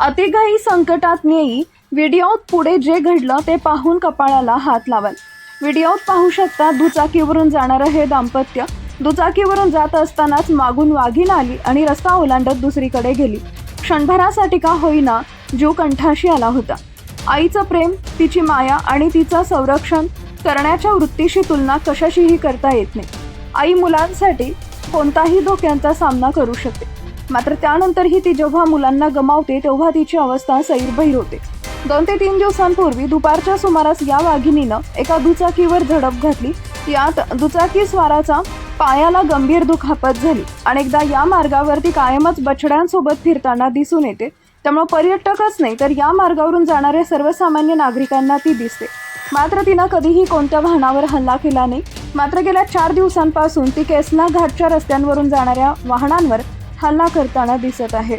अतिघाई संकटात नेई व्हिडिओत पुढे जे घडलं ते पाहून कपाळाला हात लावाल. व्हिडिओत पाहू शकता दुचाकीवरून जाणारं हे दाम्पत्य. दुचाकीवरून जात असतानाच मागून वाघीन आली आणि रस्ता ओलांडत दुसरीकडे गेली. क्षणभरासाठी का होईना जीव कंठाशी आला होता. आईचं प्रेम तिची माया आणि तिचं संरक्षण करण्याच्या वृत्तीशी तुलना कशाशीही करता येत नाही. आई मुलांसाठी कोणताही धोक्यांचा सामना करू शकते. मात्र त्यानंतरही ती जेव्हा मुलांना गमावते तेव्हा तिची अवस्था सैरभैर होते. दोन ते तीन दिवसांपूर्वी दुपारच्या सुमारास या वाघिणीनं एका दुचाकीवर झडप घातली. यात दुचाकी स्वाराचा पायाला गंभीर दुखापत झाली अनेकदा या मार्गावर ती कायमच बछड्यांसोबत फिरताना दिसून येते. त्यामुळे पर्यटकच नाही तर या मार्गावरून जाणाऱ्या सर्वसामान्य नागरिकांना ती दिसते. मात्र तिनं कधीही कोणत्या वाहनावर हल्ला केला नाही. मात्र गेल्या चार दिवसांपासून ती केसना घाटच्या रस्त्यांवरून जाणाऱ्या वाहनांवर हल्ला करताना दिसत आहे.